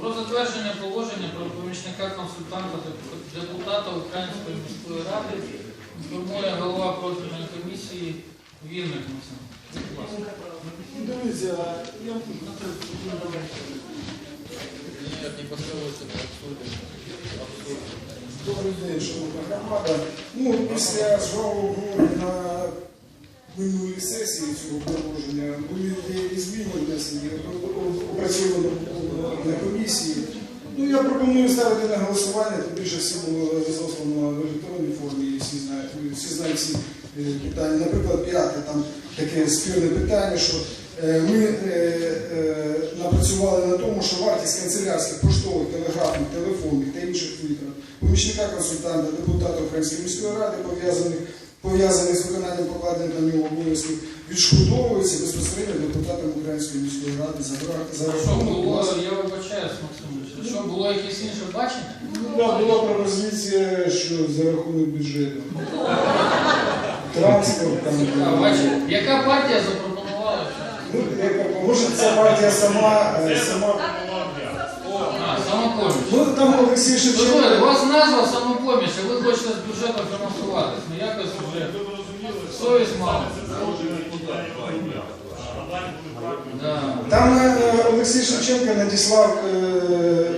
Про затвердження положення про помічника консультанта депутата Української міської ради інформує голова профільної комісії Вінник Максим. Дивіться, я Нет, не. Обсудим. добрий день, шановна громада. Ну, після говору на минулій сесії цього положення були деякі зміни внесені, опрацьовані на комісії. Ну, я пропоную ставити на голосування, тим більше всі було розослано в електронній формі, всі знають, всі знають ці е, питання. Наприклад, п'яте, там таке спірне питання, що е, ми е, напрацювали на тому, що вартість канцелярських, поштових, телеграфних, телефонних та інших витрат помічника консультанта, депутата Української міської ради, пов'язаних пов'язаних з виконанням покладених на нього обов'язків, відшкодовується безпосередньо депутатам Української міської ради за, за рахунок було, я вибачаюсь, Максимович, а що було якесь інше бачення? Ну, да, була пропозиція, що за рахунок бюджету. Транспорт там. А, бачите, яка партія запропонувала? Ну, яка- може ця партія сама, е, сама. Ну там Олексій Дозвольте, у вас назва самопоміч, а ви хочете з бюджету фінансуватись. Ну якось вже совість мала. Там е, Олексій Шевченко надіслав е,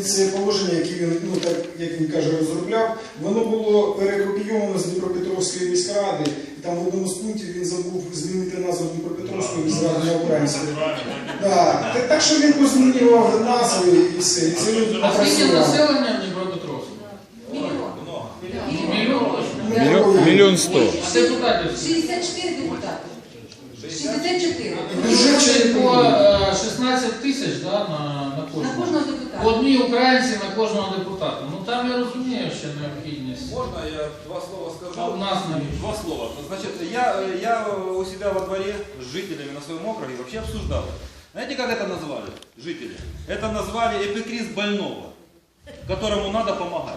це положення, яке він, ну так як він каже, розробляв, воно було перекопійовано з Дніпропетровської міськради, і там в одному з пунктів він забув змінити назву Дніпропетровської міськради на українську. Ну, да. Так що він позмінював назви і все. І це А скільки населення в Мільйон. Мільйон сто. А депутатів? 64 депутати. 64. Дуже Бюджет чи не по повинен? 15 тисяч да, на, на кожного. На кожного депутата. По українці на кожного депутата. Ну там я розумію, що необхідність. Можно я два слова скажу? У нас навіщо? Два слова. Ну, Значит, я, я у себя во дворе с жителями на своем округе вообще обсуждал. Знаете, как это назвали жители? Это назвали эпикриз больного которому надо помогать.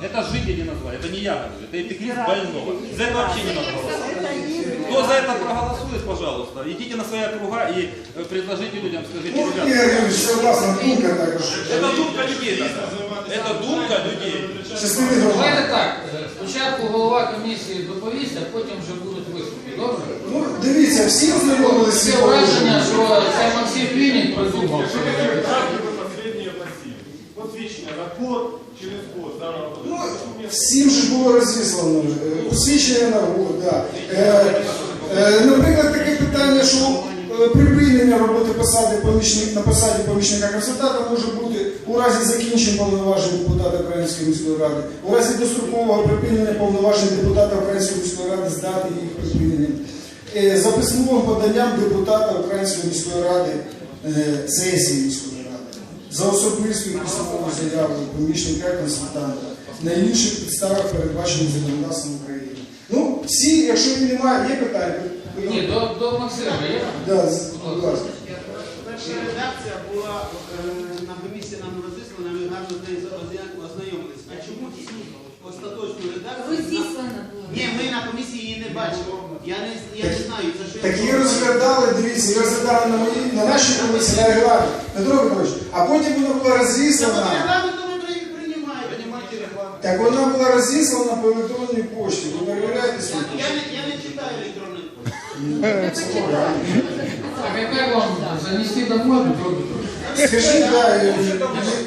Это жители назвали, это не я говорю, это эпикриз больного. За это вообще не надо голосовать. Кто за это проголосует, пожалуйста, идите на свои округа и э, предложите людям, скажите, Ну, ребята, Ігор Юрійович, це власна думка також. это думка людей такая. Это думка людей. Частини громади. Давайте так. е, Спочатку голова комісії доповість, а потім вже будуть виступи. Добре? Ну, дивіться, всі ознайомилися з Таке цим враження, положенням. що це Максим Вінник придумав. Последнее пассив. Посвідчення на код через код. Да, Ну, всім же було розіслано. е, Посвідчення на год, да. Е, е, Наприклад, таке питання, що е, припинення роботи посади помічник, на посаді помічника консультанта може бути у разі закінчення повноважень депутата Української міської ради, у разі дострокового припинення повноважень депутата Української міської ради з дати їх припинення. Е, За письмовим поданням депутата Української міської ради е, сесії міської за особистою письмовою заявою помічника консультанта на інших підставах, передбачених законодавством України. Ну, всі, якщо немає, є питання. Ні, до, до Максима є? Да, з- будь ласка. Перша редакція була е, на комісії нам розіслана, ми гарно з нею озна- ознайомились. А чому остаточну редакцію? Розіслана була. Ні, ми на комісії її не бачили. Я не, я не знаю, за що Так її розглядали, дивіться, її розглядали на, моїй, на нашій комісії, на регламенті. Петро Петрович, а потім вона була Це розіслана. Так вона була розіслана по електронній пошті. Ви перевіряєте Я, свої я, не, я не читаю електронний пошти. Так а як вам занести домой? Скажіть, да, е,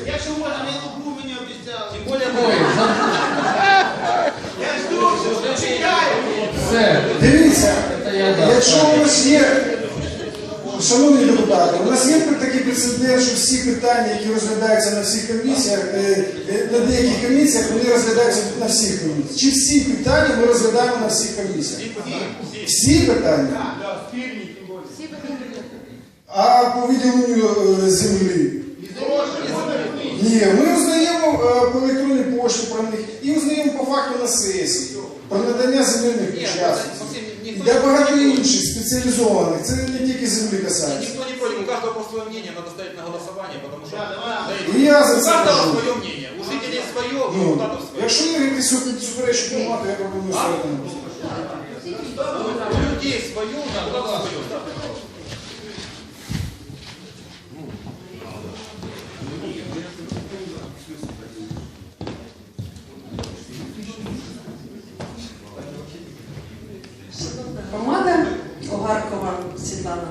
Якщо можна, я луку мені обіцяли. Тем более, Ой, за- Я жду, що чекаю. все. Дивіться, Це я якщо у нас є, шановні депутати, у нас є такий прецедент, що всі питання, які розглядаються на всіх комісіях, е, на деяких комісіях, вони розглядаються на всіх комісіях. Чи всі питання ми розглядаємо на всіх комісіях? Всі питання? А по виділенню е, землі? Ні, ми узнаємо е, по електронній пошті про них і узнаємо по факту на сесії про надання земельних І никто, для багато інших спеціалізованих, це не тільки землі касається. никто не против, у каждого по свое мнение надо ставить на голосование, потому что І я за у це каждого кажу. свое мнение, у жителей свое, у Ну, депутатов свое. якщо є якісь суперечки нема, то я пропоную ставити на голосування. У людей свое, у депутатов свое. Світлана,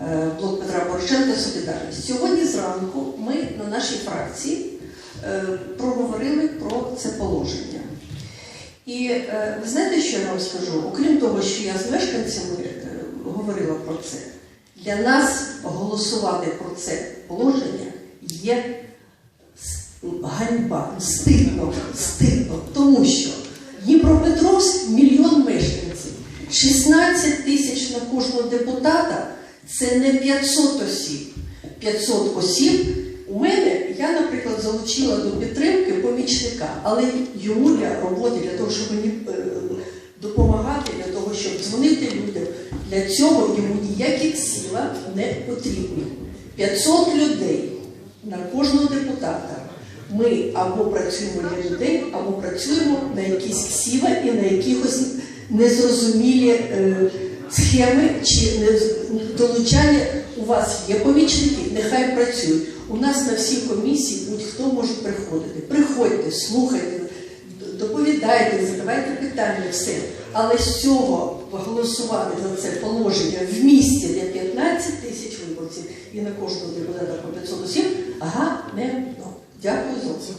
е, блок Петра Порошенка Солідарність. Сьогодні зранку ми на нашій фракції е, проговорили про це положення. І е, ви знаєте, що я вам скажу? Окрім того, що я з мешканцями говорила про це, для нас голосувати про це положення є ганьба, стидно, стидно, тому що. 16 тисяч на кожного депутата це не 500 осіб. 500 осіб. У мене я, наприклад, залучила до підтримки помічника, але йому для роботи, для того, щоб мені е, допомагати, для того, щоб дзвонити людям, для цього йому ніяких сіла не потрібні. 500 людей на кожного депутата. Ми або працюємо для людей, або працюємо на якісь ксіва і на якихось незрозумілі е, схеми чи не- долучання. У вас є помічники, нехай працюють. У нас на всі комісії будь-хто може приходити. Приходьте, слухайте, доповідайте, задавайте питання, все. Але з цього голосувати за це положення в місті для 15 тисяч виборців і на кожного депутата по 500 осіб, ганебно. Дякую за це.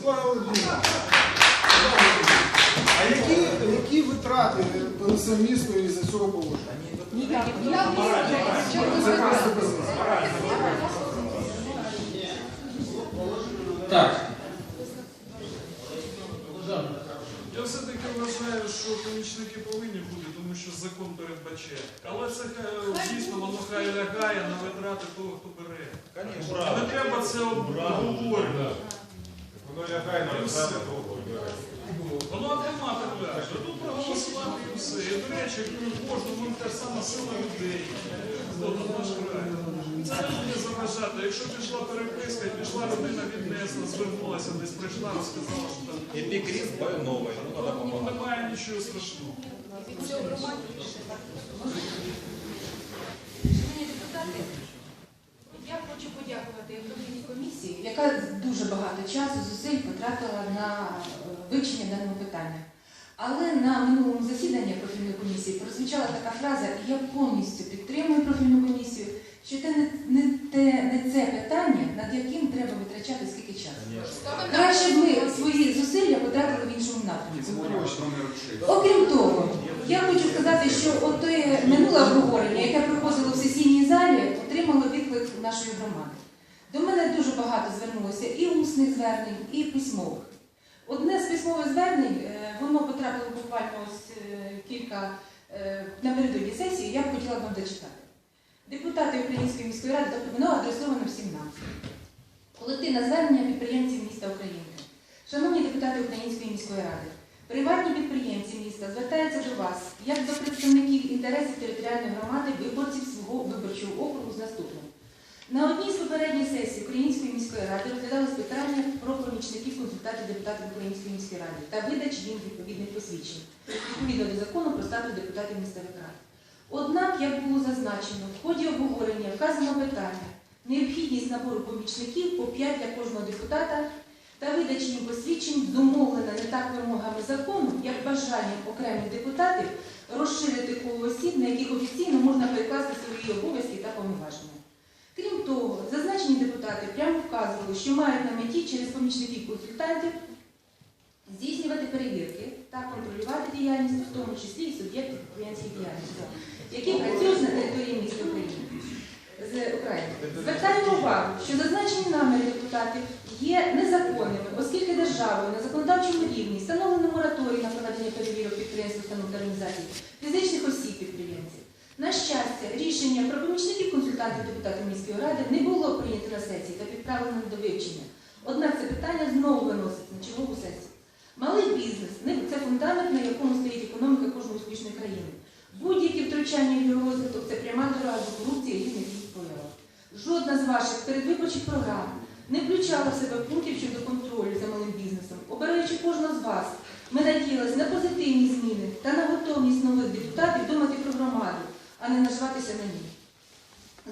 А які, які витрати понесе місто із цього положення? Це просто безумно. Так. Я все-таки вважаю, що помічники повинні бути, тому що закон передбачає. Але це хай, дійсно воно хай лягає на витрати того, хто бере. А не треба це обговорювати. Воно лягає на витрати того, хто бере. Воно автоматом ляже. Тут проголосувати і до речі, кожному та ж сама сила людей. Хто там наш край. Це не буде заважати. Якщо пішла переписка, пішла людина віднесла, звернулася, десь прийшла, розказала, що там больного. Ну, надо ну, помогать. немає нічого страшного. Шановні депутати, я хочу подякувати Європейській комісії, яка дуже багато часу, зусиль потратила на е, вивчення даного питання. Але на минулому засіданні профільної комісії прозвучала така фраза, і я повністю підтримую профільну комісію, що це не, не, те, не це питання, над яким треба витрачати скільки часу. Краще б ми свої зусилля потратили в іншому напрямку. Окрім того, я хочу сказати, що от те минуле обговорення, яке проходило в сесійній залі, отримало відклик нашої громади. До мене дуже багато звернулося і усних звернень, і письмових. Одне з письмових звернень, е, воно потрапило буквально ось е, кілька е, напередодні сесії, я б хотіла вам дочитати. Депутати Української міської ради, тобто воно адресовано всім нам. Колективне звернення підприємців міста Українки. Шановні депутати Української міської ради, приватні підприємці міста звертаються до вас як до представників інтересів територіальної громади виборців свого виборчого округу з наступним. На одній з попередніх сесій Української міської ради розглядалось питання про помічників консультатів депутатів Української міської ради та видач їм відповідних посвідчень відповідно до закону про статус депутатів місцевих рад. Однак, як було зазначено, в ході обговорення вказано питання необхідність набору помічників по 5 для кожного депутата та видачі їм посвідчень зумовлена не так вимогами закону, як бажанням окремих депутатів розширити коло осіб, на яких офіційно можна перекласти свої обов'язки та повноваження. Того, зазначені депутати прямо вказували, що мають на меті через помічників консультантів здійснювати перевірки та контролювати діяльність, в тому числі і суб'єктів підприємської діяльності, які працюють на території міста України з України. Звертаємо увагу, що зазначені наміри депутатів є незаконними, оскільки державою на законодавчому рівні встановлено мораторій на проведення перевірок підприємств, та організацій фізичних осіб. На щастя, рішення про помічників консультантів депутатів міської ради не було прийнято на сесії та відправлено до вивчення. Однак це питання знову виноситься на чергову сесію. Малий бізнес це фундамент, на якому стоїть економіка кожної успішної країни. Будь-які втручання в його розвиток це пряма дорога до корупції різних їх проявах. Жодна з ваших передвиборчих програм не включала в себе пунктів щодо контролю за малим бізнесом. Обираючи кожного з вас, ми надіялися на позитивні зміни та на готовність нових депутатів думати про громаду, а не наживатися на ній.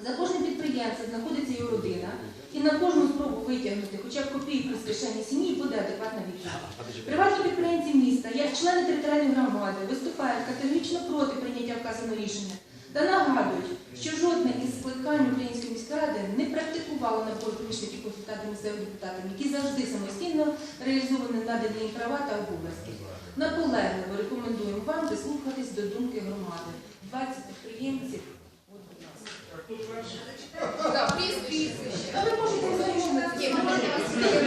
За кожним підприємцем знаходиться його родина, і на кожну спробу витягнути хоча б копійку з кишені сім'ї буде адекватна відповідь. Приватні підприємці міста, як члени територіальної громади, виступають категорично проти прийняття вказаного рішення та нагадують, що жодне із скликань Української міської ради не практикувало набор помічників консультантів місцевих депутатів, які завжди самостійно реалізовані надані їм права та обов'язки. Наполегливо рекомендуємо вам прислухатись до думки громади. 20 підприємців. От, будь ласка. Та ви можете ознайомитися.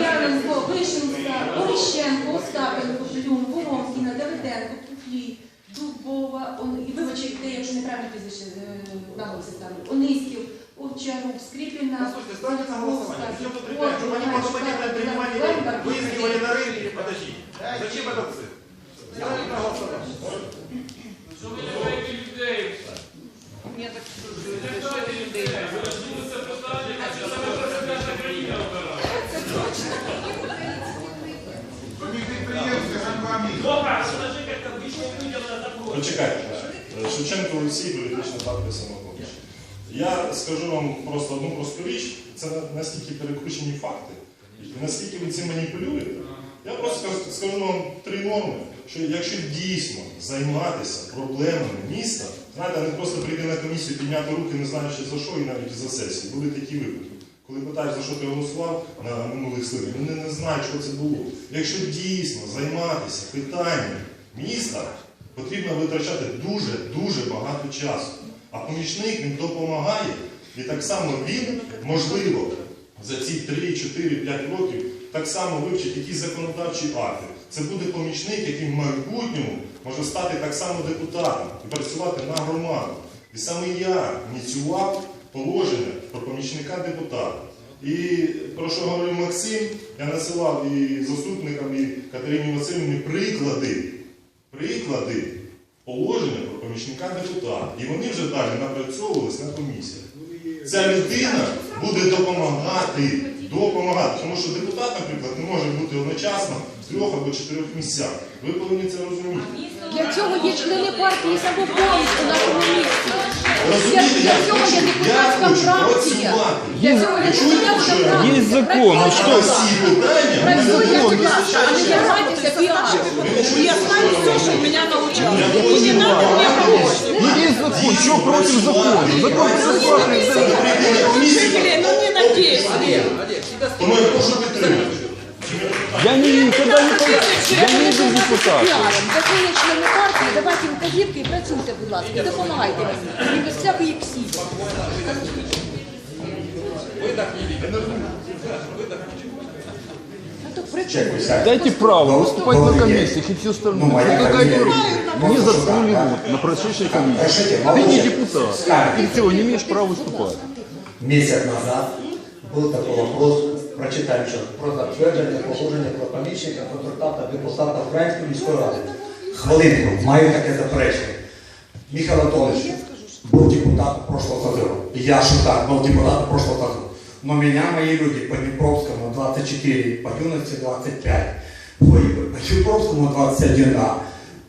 Яненко, Вишенська, Орищенко, Остапенко, Плюм, Воронкіна, Давиденко, Пухлій, Дубова, Он- і вибачте, якщо неправильно прізвище е, наголоси ставлю, Ониськів, Овчарук, Скріпіна, Послушайте, ставьте на голосование. Зацьковська, Зачем тут препятствия? Чтобы они потом эти предприниматели Лемберг, выискивали на рынке. Подождите. Зачем этот цирк? Ставьте на голосование. Шевченко Олексій, політична партія самопоміч. Я скажу вам просто одну просту річ, це на- наскільки перекручені факти, і наскільки ви цим маніпулюєте. Я просто скажу- вам три норми, що якщо дійсно займатися проблемами міста, знаєте, не просто прийти на комісію, підняти руки, не знаючи за що, і навіть за сесію. Були такі випадки. Коли питають, за що ти голосував на минулих слуханнях, вони не знають, що це було. Якщо дійсно займатися питанням міста, потрібно витрачати дуже-дуже багато часу. А помічник він допомагає, і так само він, можливо, за ці 3, 4, 5 років так само вивчить якісь законодавчі акти. Це буде помічник, який в майбутньому може стати так само депутатом і працювати на громаду. І саме я ініціював положення про помічника депутата. І про що говорив Максим, я насилав і заступникам, і Катерині Васильівні приклади, приклади положення про помічника депутата. І вони вже далі напрацьовувалися на комісіях. Ця людина буде допомагати, допомагати. Тому що депутат, наприклад, не може бути одночасно трьох або чотирьох місцях. Ви повинні це розуміти. Для цього є члени партії самопоміч у нашому місті. Розумієте, я Для цього є хочу, я депутатська хочу фракція. працювати. Для цього є Ви чуєте, депутатська що я фракція. говорю? закон, ну А всі питання в мене Працюйте, було будь ласка, а не займайтеся піаром. Я знаю все, що меня научили. Я хочу Есть закон, что против закона? Закон безопасный. ну не надеюсь. Тому я прошу підтримати. Я не, никогда не пойду. Я не иду в депутаты. Піаром. Якщо є члени партії, давайте їм вказівки і працюйте, будь ласка, і допомагайте мені. І без всякої ксі. А то працюйте. Дайте право выступать на комиссиях и все остальное. Ну, моя Что какая-то комиссия. не за 100 минут на прошедшей комиссии. Разрешите, Ты могу не я? депутат. Скажите. Ты все, не имеешь права выступать. Месяц назад был такой вопрос, прочитаем еще, про затвердження положення про помічника, консультанта, депутата Української міської ради. Хвилинку, маю таке заперечення. Михайло Анатольевич был депутатом прошлого созыва. И я Шутак был депутатом прошлого созыва. Но меня мои люди по Днепровскому 24, по юности 25, по, по Днепровскому 21, да,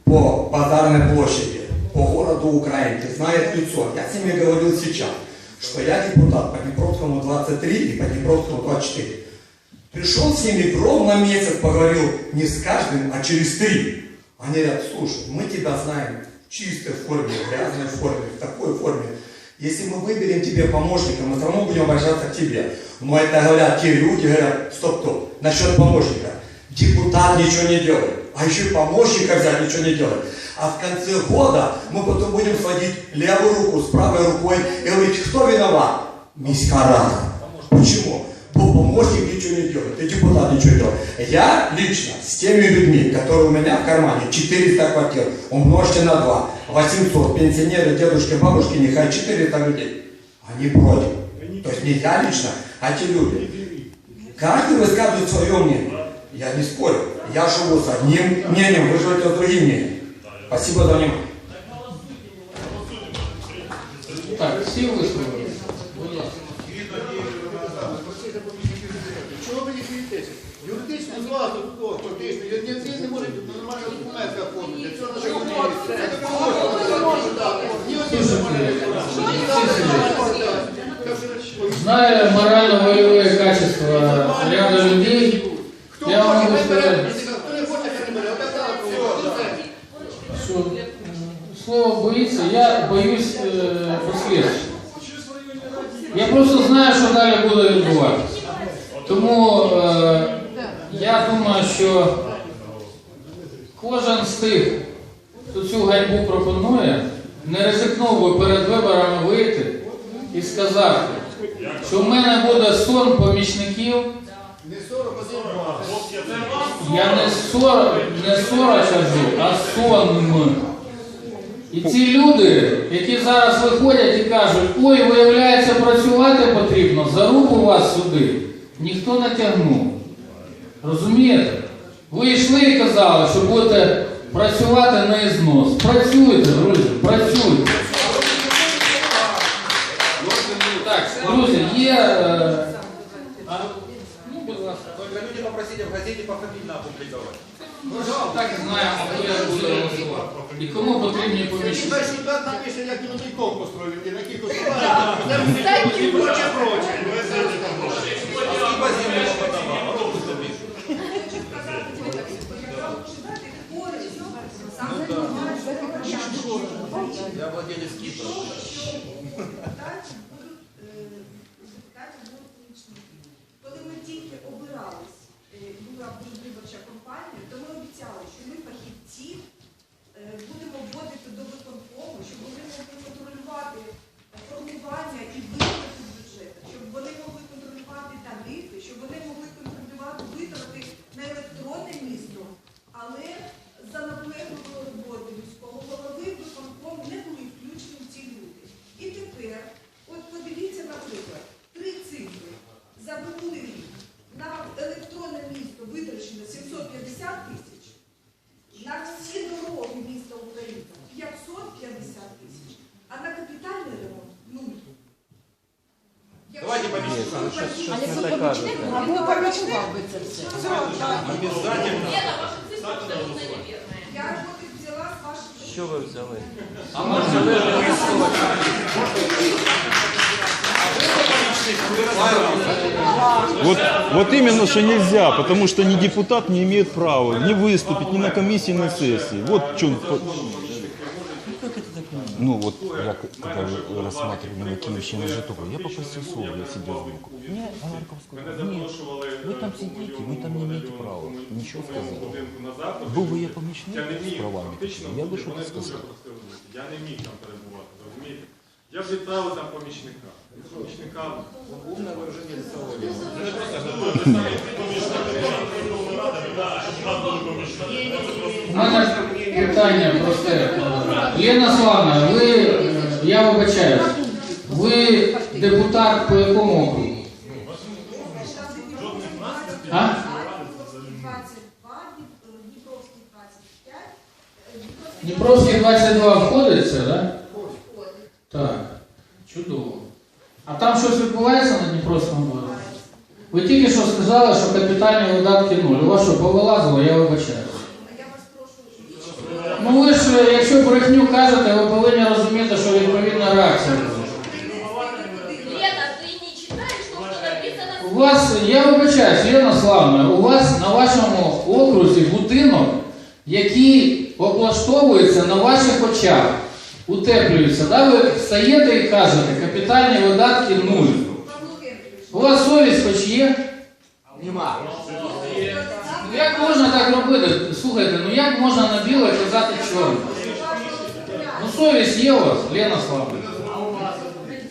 по Базарной площади, по городу Украинки знает лицо. Я с ними говорил сейчас, что я депутат по Днепровскому 23 и по Днепровскому 24. Пришел с ними ровно месяц, поговорил не с каждым, а через три. Они говорят, слушай, мы тебя знаем в чистой форме, в грязной форме, в такой форме. Если мы выберем тебе помощника, мы все равно будем обращаться к тебе. Но это говорят те люди, говорят, стоп, стоп, насчет помощника. Депутат ничего не делает, а еще и помощника взять ничего не делает. А в конце года мы потом будем сводить левую руку с правой рукой и говорить, кто виноват? Миська Почему? Бо помощник ничего не делает, и депутат ничего не делает. Я лично с теми людьми, которые у меня в кармане, 400 квартир, умножьте на 2, 800, пенсионеры, дедушки, бабушки, нехай 400 людей. Они против. То есть не я лично, а те люди. Каждый высказывает свое мнение. Я не спорю. Я живу с одним мнением, вы живете с другим мнением. Спасибо за внимание. Так, всі висловилися. Чого ви не боїтеся? Юридичну владу, хто фактично, я не, не може нормально документи оформити. Для цього не дати. Ні один не може дати. Зная морально-волевые качества ряда людей, Хто я вам хай бере. сказать, Хто не хоче, не бере. М, слово боится, я боюсь э, последствий. Я просто знаю, працювати. Тому е, я думаю, що кожен з тих, хто цю ганьбу пропонує, не ризикнув би перед виборами вийти і сказати, що в мене буде сон помічників. Я не сора, не сора кажу, а сон. І ці люди, які зараз виходять і кажуть, ой, виявляється, працювати потрібно, зарубу вас сюди, ніхто не тягнув. Розумієте? Ви йшли і казали, що будете працювати на ізнос. Працюйте, друзі, працюйте. Так, друзі, є. е, а, ну, будь ласка. Только люди попросили в газете пофамильно опубликовать. Ну, так і знаємо, хто я буду голосувати. І кому потрібні помічники. Хай солдат напише, як він той конкурс провів, на яких основаннях, і проче, проче. Я владелец кипра. Коли ми тільки обирались, е, була виборча компанія, то ми обіцяли, що ми фахівці е, будемо вводити до виконкому, щоб вони могли Обязательно. Я от і взяла з ваших... Що ви взяли? А Вот, вот именно, что нельзя, потому что ни депутат не имеет права ни выступить, ни на комиссии, ни на сессии. Вот в чем... Ну вот, я к- когда вы рассматривали на Киевщине Житомир, я попросил слово, я сидел сбоку. Мне Агарков сказал, нет, вы там сидите, вы там не имеете права ничего сказать. Был бы я помощник с правами, такими, я бы что-то сказал. Я не міг там перебувати, розумієте? Я ж відправив там помічника. Помічника Умно ви вже не рисовали. У мене питання просте. Лена Славна, ви, е, я вибачаюсь, ви депутат по якому округу? А? 22, Дніпровський 25, Дніпровський Дніпровський 22 входить це, так? Так, чудово. А там щось відбувається на Дніпровському дворі? Ви тільки що сказали, що капітальні видатки нуль. У вас що, повилазило, я вибачаюсь. А я вас прошу, Ну ви ж, е, якщо брехню кажете, ви повинні розуміти, що відповідна реакція. буде. Лена, ты не читаешь то, что написано У вас, я вибачаюсь, Лена Славна, у вас на вашому окрузі будинок, який облаштовується на ваших очах, утеплюється. Да? Ви встаєте і кажете, капітальні видатки нуль. У вас совість хоч є? Нема. Ну як можна так робити? Слухайте, ну як можна на біле казати чорне? Ну совість є у вас, Лена Славна.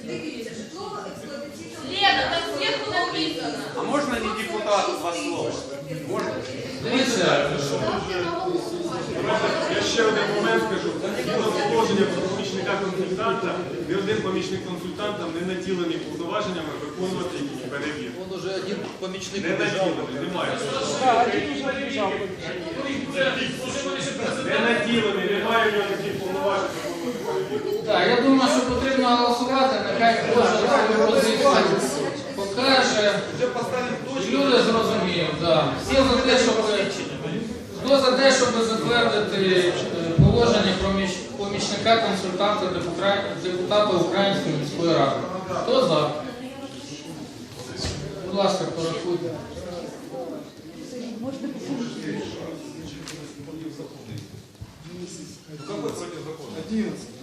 дивіться, житлово-експлуатаційна Лена, там сверху написано. А можна не депутату два слова? Дивіться, Я ще один момент скажу. Згідно з положення про консультанта, ні один помічник консультанта не наділений повноваженнями виконувати якісь перевірки. Он уже один помічник Не наділений, немає. Не наділений, немає в нього таких повноважень виконувати. Так, я думаю, що потрібно голосувати, нехай кожен свою позицію покаже. Люди зрозуміють, да. Всі за те, щоб хто за те, щоб затвердити е, положення помічника консультанта депутата Української міської ради. Хто за? Будь ласка, порахуйте.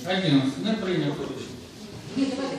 11. Не прийнято рішення. Ні, давайте,